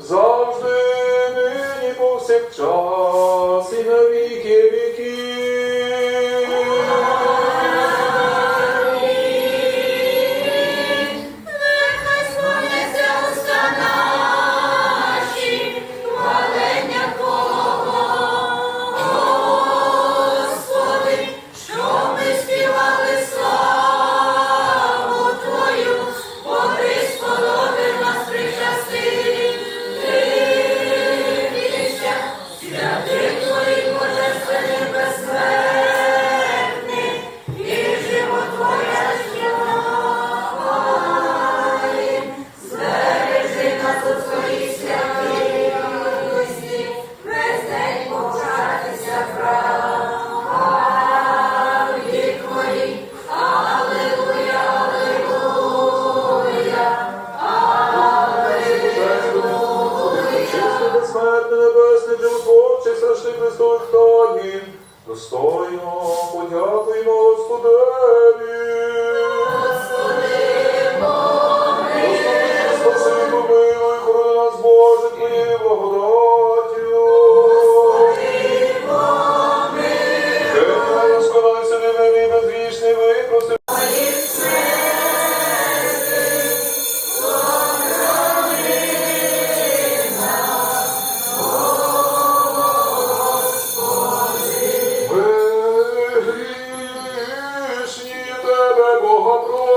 завжди страшний Христових таїн, достойно подякуємо Господеві. Бога,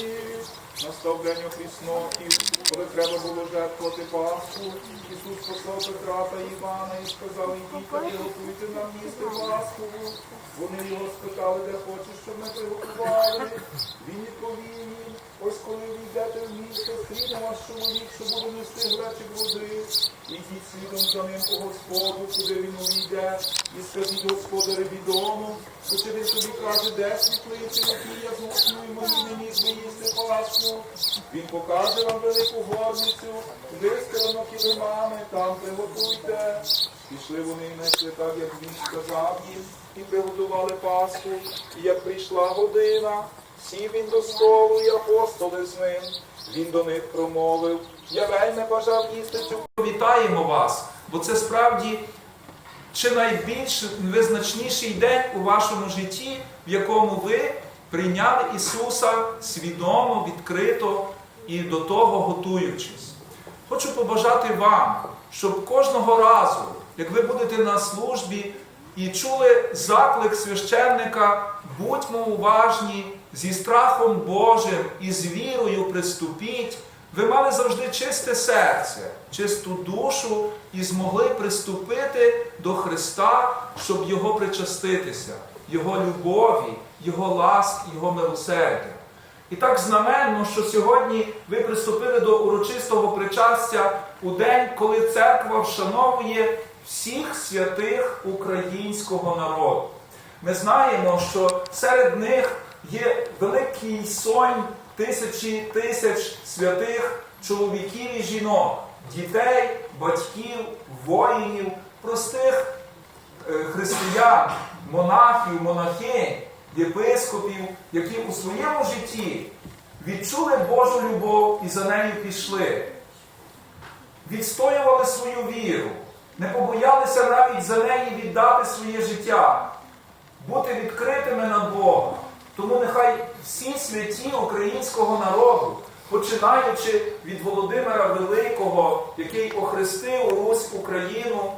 уважні, настав день опісноків, коли треба було жертвувати Пасху. Ісус послав Петра та Івана і сказав, ідіть та приготуйте нам їсти Пасху. Вони його спитали, де хочеш, щоб ми приготували. Він відповів їм, ось коли ви йдете в місто, стріне вас чоловік, що буде нести глечик води. Ідіть слідом за ним по Господу, куди він увійде, і скажіть господареві дому, хоч він тобі каже, де світлиці, які я змушую мені не міг би їсти Пасху. Він покаже вам велику горницю, вистелено килимами, там приготуйте. Пішли вони і несли так, як він сказав їм, і приготували Пасху. І як прийшла година, сів він до столу, і апостоли з ним. Він до них промовив, я вельми бажав їсти цю Вітаємо вас, бо це справді чи найбільш визначніший день у вашому житті, в якому ви прийняли Ісуса свідомо, відкрито і до того готуючись. Хочу побажати вам, щоб кожного разу, як ви будете на службі і чули заклик священника, будьмо уважні зі страхом Божим і з вірою приступіть. Ви мали завжди чисте серце, чисту душу і змогли приступити до Христа, щоб Його причаститися, Його любові, Його ласк, Його милосердя. І так знаменно, що сьогодні ви приступили до урочистого причастя у день, коли церква вшановує всіх святих українського народу. Ми знаємо, що серед них є великий сонь тисячі тисяч святих чоловіків і жінок, дітей, батьків, воїнів, простих е, християн, монахів, монахинь, єпископів, які у своєму житті відчули Божу любов і за нею пішли, відстоювали свою віру, не побоялися навіть за неї віддати своє життя, бути відкритими на Бога. Тому нехай всі святі українського народу, починаючи від Володимира Великого, який охрестив Русь Україну,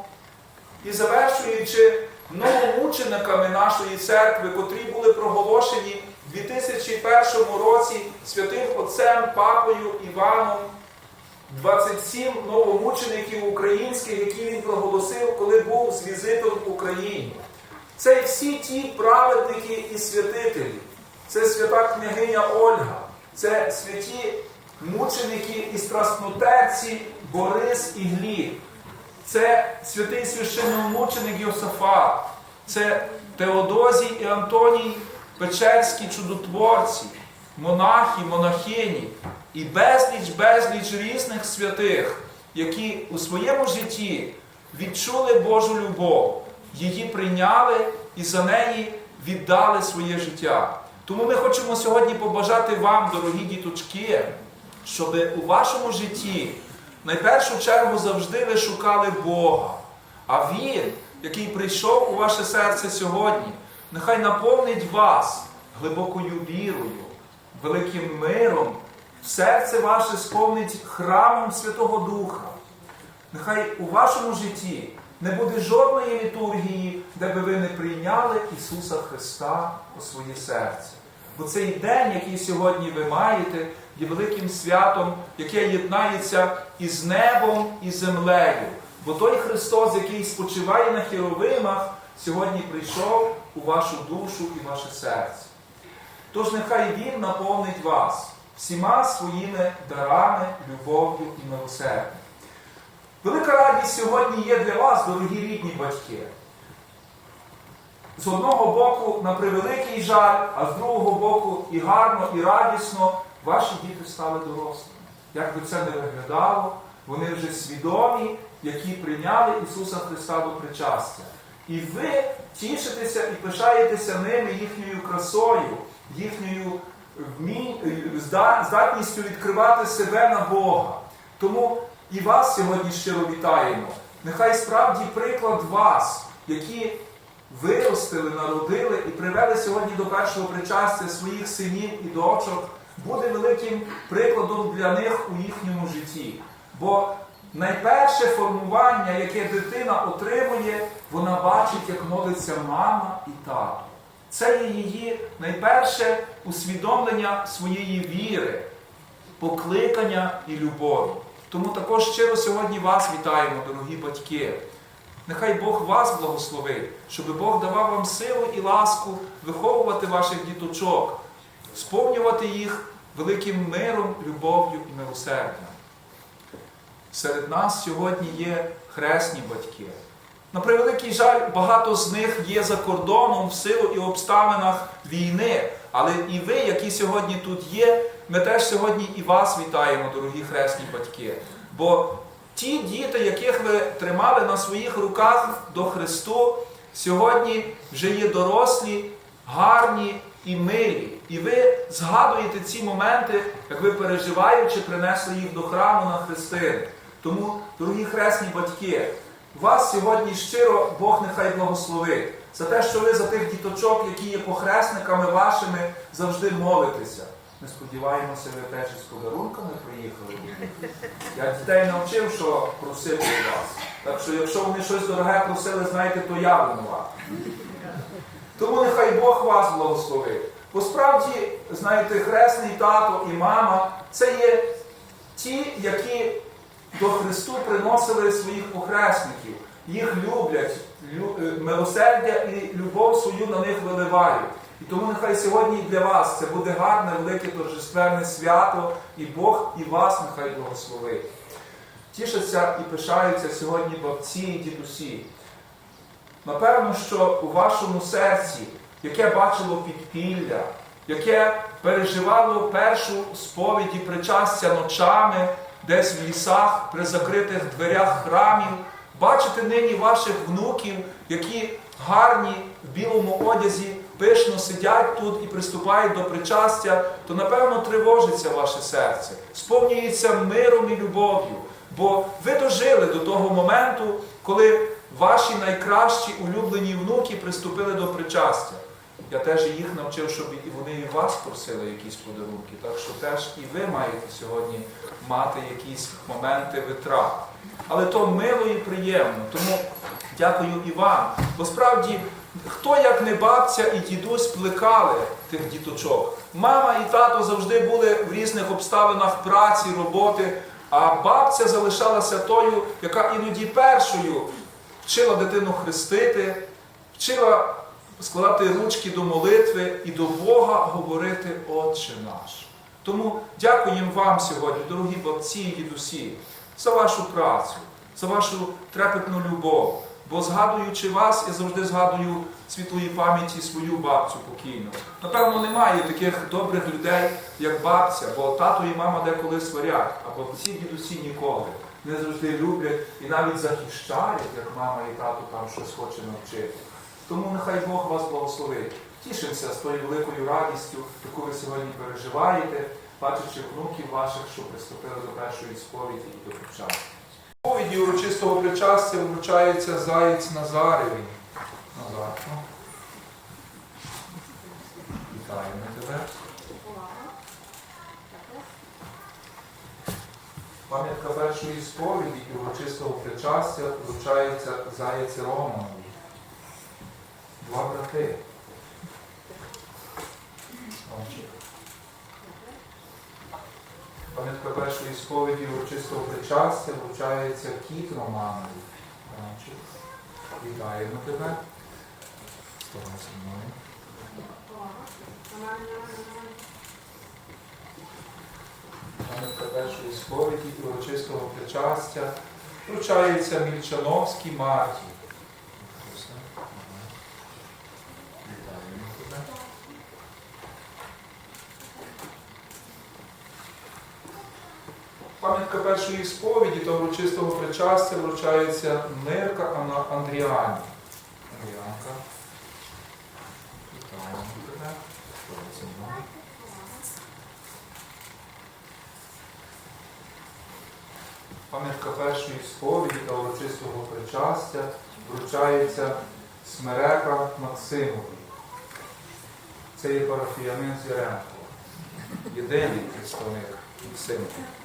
і завершуючи новомучениками нашої церкви, котрі були проголошені в 2001 році святим отцем Папою Іваном, 27 новомучеників українських, які він проголосив, коли був з візитом в Україні. Це всі ті праведники і святителі. Це свята княгиня Ольга, це святі мученики і страстнотерці Борис і Гліб. Це святий священномученик Йосафат, це Теодозій і Антоній Печерські чудотворці, монахи, монахині і безліч, безліч різних святих, які у своєму житті відчули Божу любов, її прийняли і за неї віддали своє життя. Тому ми хочемо сьогодні побажати вам, дорогі діточки, щоб у вашому житті найпершу чергу завжди ви шукали Бога. А Він, який прийшов у ваше серце сьогодні, нехай наповнить вас глибокою вірою, великим миром, серце ваше сповнить храмом Святого Духа. Нехай у вашому житті не буде жодної літургії, де би ви не прийняли Ісуса Христа у своє серце. Бо цей день, який сьогодні ви маєте, є великим святом, яке єднається із небом і землею. Бо той Христос, який спочиває на херовимах, сьогодні прийшов у вашу душу і ваше серце. Тож нехай Він наповнить вас всіма своїми дарами, любов'ю і милосердям. Велика радість сьогодні є для вас, дорогі рідні батьки. З одного боку, на превеликий жаль, а з другого боку, і гарно, і радісно ваші діти стали дорослими. Як би це не виглядало, вони вже свідомі, які прийняли Ісуса Христа до причастя. І ви тішитеся і пишаєтеся ними, їхньою красою, їхньою здатністю відкривати себе на Бога. Тому і вас сьогодні щиро вітаємо. Нехай справді приклад вас, які виростили, народили і привели сьогодні до першого причастя своїх синів і дочок, буде великим прикладом для них у їхньому житті. Бо найперше формування, яке дитина отримує, вона бачить, як молиться мама і тато. Це є її найперше усвідомлення своєї віри, покликання і любові. Тому також щиро сьогодні вас вітаємо, дорогі батьки. Нехай Бог вас благословить, щоб Бог давав вам силу і ласку виховувати ваших діточок, сповнювати їх великим миром, любов'ю і милосердям. Серед нас сьогодні є хресні батьки. На превеликий жаль, багато з них є за кордоном в силу і обставинах війни. Але і ви, які сьогодні тут є, ми теж сьогодні і вас вітаємо, дорогі хресні батьки. Бо ті діти, яких ви тримали на своїх руках до Христу, сьогодні вже є дорослі, гарні і милі. І ви згадуєте ці моменти, як ви переживаючи, принесли їх до храму на хрестини. Тому, дорогі хресні батьки, вас сьогодні щиро Бог нехай благословить за те, що ви за тих діточок, які є похресниками вашими, завжди молитеся. Ми сподіваємося, ви теж із подарунками приїхали. Я дітей навчив, що просити у вас. Так що, якщо вони щось дороге просили, знаєте, то я винуватий. Тому нехай Бог вас благословить. Бо справді, знаєте, хресний тато і мама це є ті, які до Христу приносили своїх похресників. Їх люблять, лю- е, милосердя і любов свою на них виливають. І тому нехай сьогодні і для вас це буде гарне, велике торжественне свято, і Бог і вас нехай благословить. Тішаться і пишаються сьогодні бабці і дідусі. Напевно, що у вашому серці, яке бачило підпілля, яке переживало першу сповіді причастя ночами, десь в лісах, при закритих дверях храмів, бачите нині ваших внуків, які гарні в білому одязі, пишно сидять тут і приступають до причастя, то напевно тривожиться ваше серце, сповнюється миром і любов'ю. Бо ви дожили до того моменту, коли ваші найкращі улюблені внуки приступили до причастя. Я теж їх навчив, щоб і вони і вас просили якісь подарунки. Так що теж і ви маєте сьогодні мати якісь моменти витрат. Але то мило і приємно. Тому дякую і вам. Бо справді, хто як не бабця і дідусь плекали тих діточок. Мама і тато завжди були в різних обставинах праці, роботи. А бабця залишалася тою, яка іноді першою вчила дитину хрестити, вчила складати ручки до молитви і до Бога говорити Отче наш. Тому дякуємо вам сьогодні, дорогі бабці і дідусі, за вашу працю, за вашу трепетну любов. Бо згадуючи вас, я завжди згадую світлої пам'яті свою бабцю покійну. Напевно, немає таких добрих людей, як бабця, бо тато і мама деколи сварять, а бабці дідусі ніколи. Не завжди люблять і навіть захищають, як мама і тато там щось хоче навчити. Тому нехай Бог вас благословить. Тішимося з тою великою радістю, яку ви сьогодні переживаєте, бачачи внуків ваших, що приступили до першої сповіді і до причастя. Сповіді урочистого причастя вручається заєць Назареві. Назарко. Вітаємо тебе. Пам'ятка першої сповіді і урочистого причастя вручається заєць Романові. Два брати. Пам'ятка першої сповіді урочистого причастя вручається кіт Романові. Вітаємо тебе. Ставай зі мною. Пам'ятка першої сповіді урочистого причастя вручається Мільчановській Марті. Вітаємо тебе. Пам'ятка першої сповіді та урочистого причастя вручається Мирка Андріані. Андріанка. Вітаємо. Пам'ятка першої сповіді та урочистого причастя вручається Смерека Максимові. Це є парафіянин з Яремко. Єдиний представник Максимові.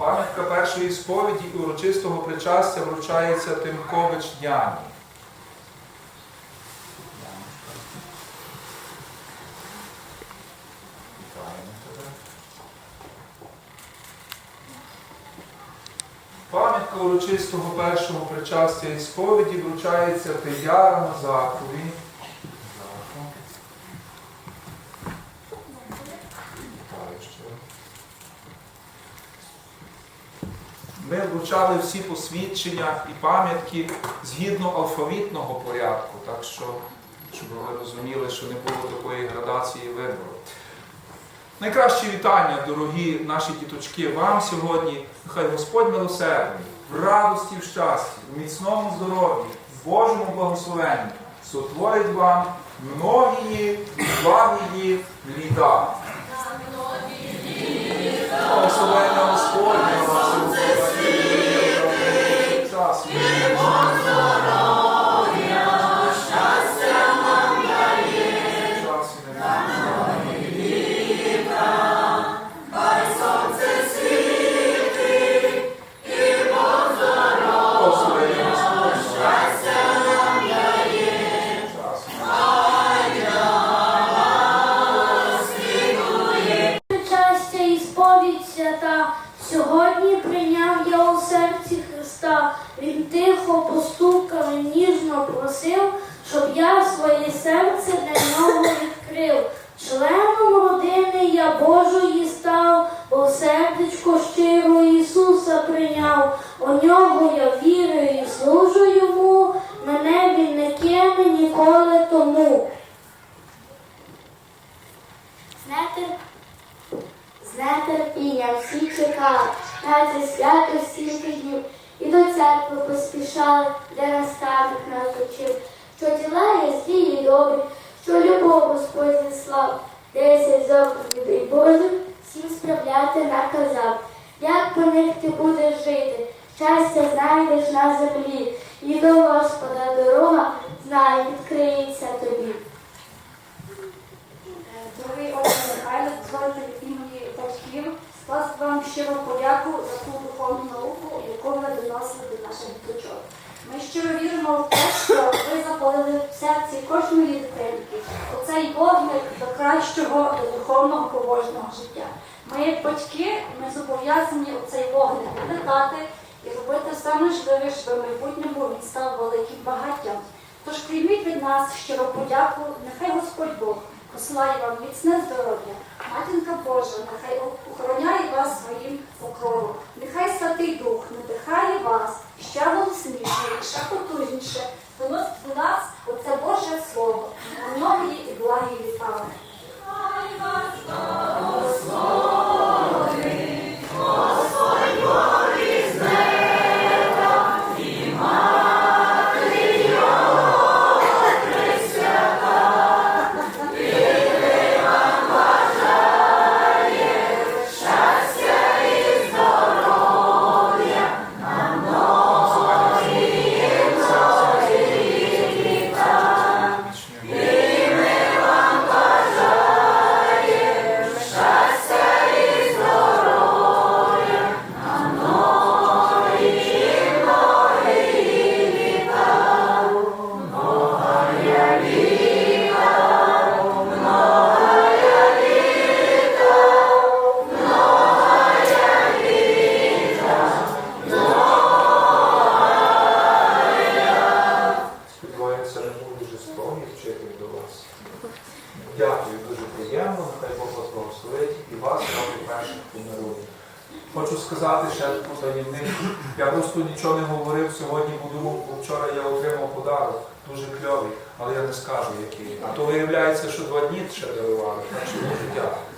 Пам'ятка першої сповіді і урочистого причастя вручається Тимкович Яні. Пам'ятка урочистого першого причастя і сповіді вручається Тияра Назакові. Ми вручали всі посвідчення і пам'ятки згідно алфавітного порядку, так що, щоб ви розуміли, що не було такої градації вибору. Найкращі вітання, дорогі наші діточки, вам сьогодні. Нехай Господь милосердний, в радості, в щасті, в міцному здоров'ї, в Божому благословенні сотворить вам многії благії літа. Благословення Господня вас Як по них ти будеш жити, щастя знайдеш на землі, і до Господа дорога, знай, відкриється тобі. Дорогий отче Михайло, дозвольте від імені батьків скласти вам щиро подяку за ту духовну науку, яку ви доносили до наших діточок. Ми щиро віримо в те, що ви запалили в серці кожної дитинки оцей вогник до кращого, до духовного побожного життя. Ми, як батьки, ми зобов'язані оцей вогник пам'ятати і робити все можливе, щоб в майбутньому він став великим багаттям. Тож прийміть від нас щиро подяку, нехай Господь Бог посилає вам міцне здоров'я. Матінка Божа, нехай охороняє вас своїм покровом. Нехай Святий Дух надихає вас ще голосніше, і ще потужніше. Доносить до нас оце Боже Слово, на многії і благі літа. Просто нічого не говорив сьогодні, буду, бо вчора я отримав подарок, дуже кльовий, але я не скажу який. А то виявляється, що два дні ще дарували. Так що дякую.